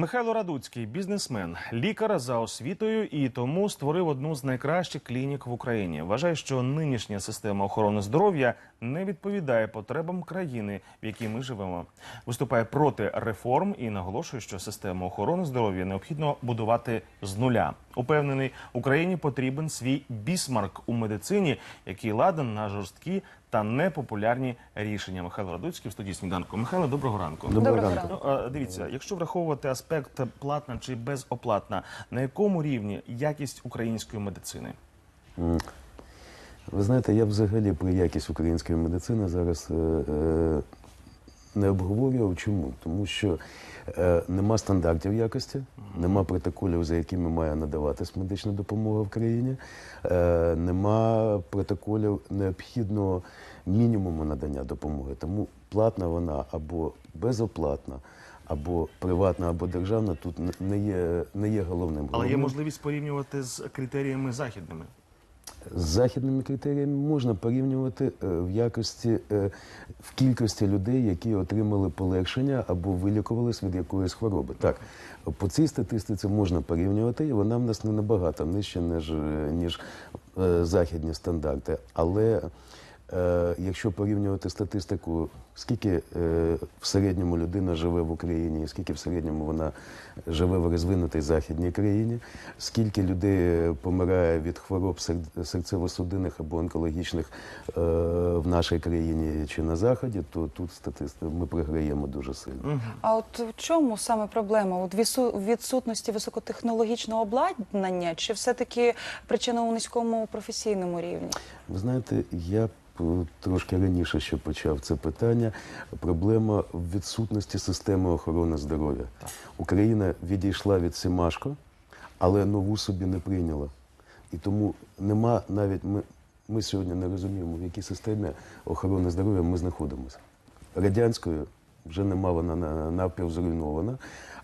Михайло Радуцький, бізнесмен, лікар за освітою і тому створив одну з найкращих клінік в Україні. Вважає, що нинішня система охорони здоров'я не відповідає потребам країни, в якій ми живемо. Виступає проти реформ і наголошує, що систему охорони здоров'я необхідно будувати з нуля. Упевнений, Україні потрібен свій бісмарк у медицині, який ладен на жорсткі та непопулярні рішення. Михайло Радуцький в студії сніданку. Михайло, доброго ранку. Доброго Доброго ранку. ранку. Ну, дивіться, якщо враховувати аспект платна чи безоплатна, на якому рівні якість української медицини? Ви знаєте, я взагалі про якість української медицини зараз е, е, не обговорював. Чому? Тому що е, нема стандартів якості, нема протоколів, за якими має надаватись медична допомога в країні, е, нема протоколів необхідного мінімуму надання допомоги. Тому платна вона або безоплатна. Або приватна, або державна тут не- є, не є головним. Але є можливість порівнювати з критеріями західними. З західними критеріями можна порівнювати е, в якості е, в кількості людей, які отримали полегшення або вилікувались від якоїсь хвороби. Так по цій статистиці можна порівнювати, і вона в нас не набагато нижча, ніж, е, ніж західні стандарти. Але якщо порівнювати статистику, скільки е, в середньому людина живе в Україні, скільки в середньому вона живе в розвинутій західній країні, скільки людей е, помирає від хвороб сер- серцево-судинних або онкологічних е, в нашій країні чи на заході, то тут статисти ми програємо дуже сильно. А от в чому саме проблема? От відсутності високотехнологічного обладнання, чи все-таки причина у низькому професійному рівні? Ви знаєте, я б е, трошки раніше ще почав це питання. Проблема в відсутності системи охорони здоров'я. Україна відійшла від Сімашко, але нову собі не прийняла. І тому нема навіть ми, ми сьогодні не розуміємо, в якій системі охорони здоров'я ми знаходимося. Радянською вже нема вона на- навпіл зруйнована,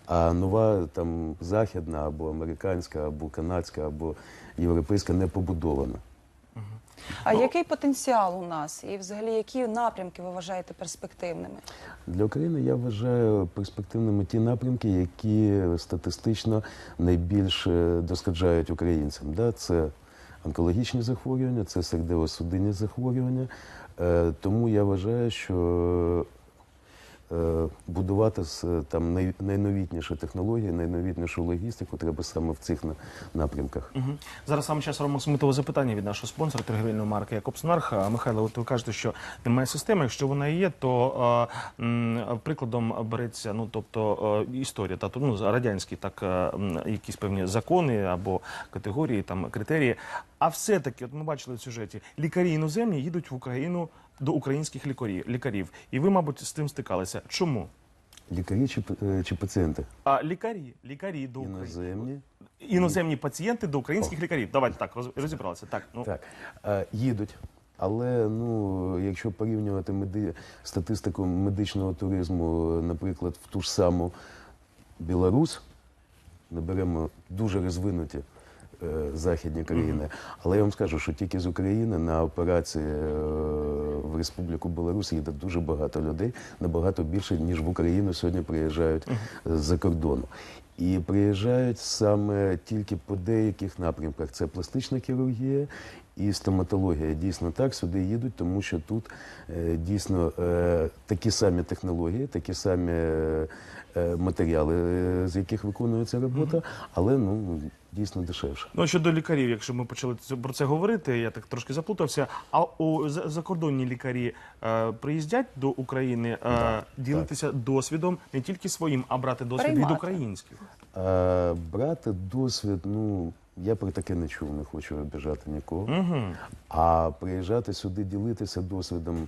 а нова там західна або американська, або канадська, або європейська не побудована. А який потенціал у нас? І взагалі які напрямки ви вважаєте перспективними? Для України я вважаю перспективними ті напрямки, які статистично найбільше доскаджають українцям. Да? Це онкологічні захворювання, це серцево-судинні захворювання. Е, тому я вважаю, що е, будувати з, е, там най, найновітніші технології, найновітнішу логістику треба саме в цих напрямках. Мгм. Зараз саме час робимо смитове запитання від нашого спонсора торгівельної марки Якобснарх. А, Михайло, от ви кажете, що немає системи. Якщо вона є, то е, м, прикладом береться, ну тобто е, історія, та ну радянські так е, якісь певні закони або категорії, там критерії. А все-таки, от ми бачили в сюжеті, лікарі іноземні їдуть в Україну до українських лікарів, лікарів. І ви, мабуть, з тим стикалися. Чому? Лікарі чи, е, чи пацієнти? А лікарі, лікарі до України. Іноземні. Іноземні пацієнти до українських лікарів. Давайте так розібралися. Так, ну Так, е, їдуть. Але ну, якщо порівнювати меди... статистику медичного туризму, наприклад, в ту ж саму Білорусь, ми беремо дуже розвинуті західні країни. Але я вам скажу, що тільки з України на операції е, в Республіку Білорусь їде дуже багато людей, набагато більше, ніж в Україну сьогодні приїжджають з-за кордону. І приїжджають саме тільки по деяких напрямках. Це пластична хірургія і стоматологія. Дійсно так сюди їдуть, тому що тут е, дійсно е, такі самі технології, такі самі е, е, матеріали, е, з яких виконується робота, але ну дійсно дешевше. Ну, щодо лікарів, якщо ми почали це- про це говорити, я так трошки заплутався. А у за- закордонні лікарі е, приїздять до України е, ділитися досвідом не тільки своїм, а брати досвід Приймати. від українських. А брати досвід, ну я про таке не чув, не хочу обіжати нікого. Угу. А приїжджати сюди, ділитися досвідом.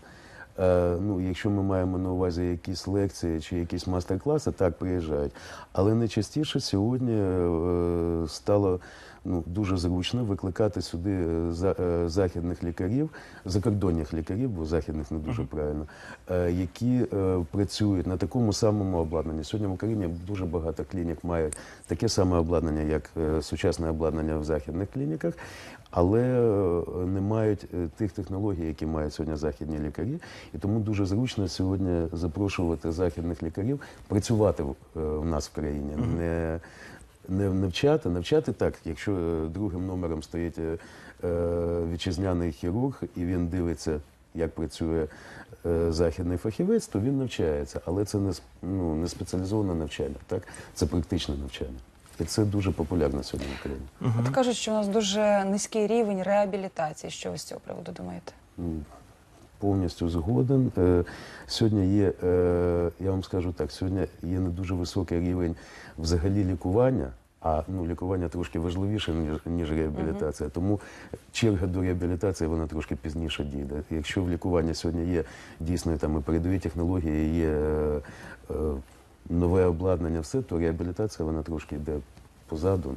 Е, ну, якщо ми маємо на увазі якісь лекції чи якісь мастер-класи, так приїжджають. Але найчастіше сьогодні е, стало ну, дуже зручно викликати сюди е, за- е, західних лікарів, закордонних лікарів, бо західних не дуже правильно, е, які працюють на такому самому обладнанні. Сьогодні в Україні дуже багато клінік мають таке саме обладнання, як сучасне обладнання в західних клініках, але не мають тих технологій, які мають сьогодні західні лікарі. І тому дуже зручно сьогодні запрошувати західних лікарів працювати в нас в країні. Не, не навчати, навчати так, якщо е, другим номером стоїть е, е, вітчизняний хірург і він дивиться, як працює е, західний фахівець, то він навчається. Але це не, ну, не спеціалізоване навчання, так? це практичне навчання. І це дуже популярно сьогодні в Україні. От кажуть, що у нас дуже низький рівень реабілітації. Що ви з цього приводу думаєте? М, Повністю згоден. Е, Сьогодні є, е, я вам скажу так, сьогодні є не дуже високий рівень взагалі лікування, а ну, лікування трошки важливіше, ніж, ніж реабілітація. Тому черга до реабілітації вона трошки пізніше дійде. Якщо в лікуванні сьогодні є дійсно там і передові технології, є е, е, нове обладнання, все, то реабілітація вона трошки йде позаду.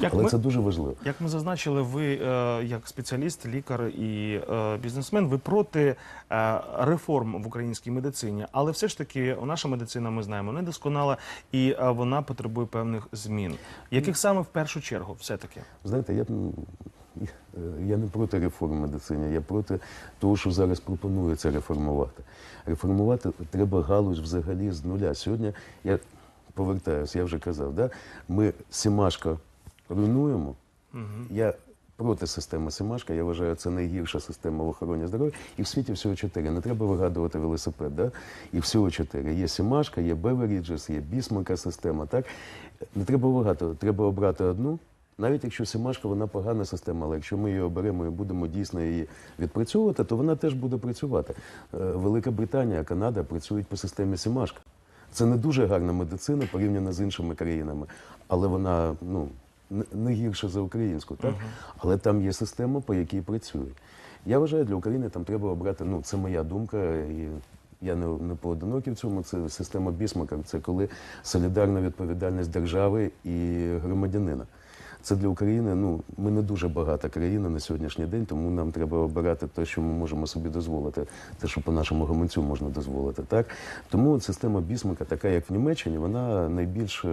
Як Але ми- це дуже важливо. Як ми зазначили, ви е, як спеціаліст, лікар і е, бізнесмен, ви проти е, реформ в українській медицині, але все ж таки наша медицина, ми знаємо, недосконала і е, вона потребує певних змін. Яких саме в першу чергу, все таки? Знаєте, я, я не проти реформ в медицині, я проти того, що зараз пропонується реформувати. Реформувати треба галузь взагалі з нуля. Сьогодні я повертаюся, я вже казав, да? ми Сімашка руйнуємо. Я проти системи Сімашка, я вважаю, це найгірша система в охороні здоров'я. І в світі всього чотири. Не треба вигадувати велосипед. Да? І всього чотири. Є Сімашка, є Беверіджес, є Бісмарка система. Так? Не треба вигадувати, треба обрати одну. Навіть якщо Сімашка, вона погана система, але якщо ми її оберемо і будемо дійсно її відпрацьовувати, то вона теж буде працювати. Е, Велика Британія, Канада працюють по системі Сімашка. Це не дуже гарна медицина порівняно з іншими країнами, але вона ну, не- гірша за українську, так? Але там є система, по якій працюють. Я вважаю, для України там треба обрати, ну це моя думка, і я не, не поодинокий в цьому. Це система Бісмака. Це коли солідарна відповідальність держави і громадянина. Це для України. Ну ми не дуже багата країна на сьогоднішній день, тому нам треба обирати те, що ми можемо собі дозволити, те, що по нашому гаманцю можна дозволити. Так тому система Бісмака, така як в Німеччині, вона найбільш е,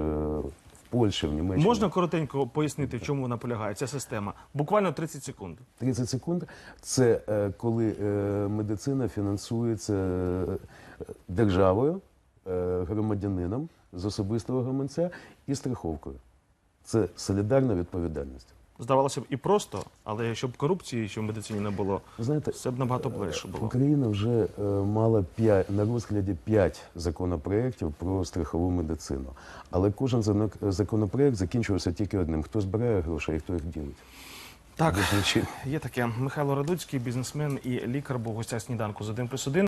Польщі, в Німеччині. Можна коротенько пояснити, в чому вона полягає? Ця система буквально 30 секунд. 30 секунд це е, коли е, медицина фінансується е, державою, е, громадянином з особистого гаманця і страховкою. Це солідарна відповідальність. Здавалося б, і просто, але щоб корупції, що в медицині не було, знаєте, все б набагато легше було. Україна вже е, мала п'ять на розгляді п'ять законопроєктів про страхову медицину. Але кожен законопроєкт закінчувався тільки одним: хто збирає гроші і хто їх ділить. Так, є таке. Михайло Радуцький, бізнесмен і лікар, був гостя сніданку з 1 плюс 1.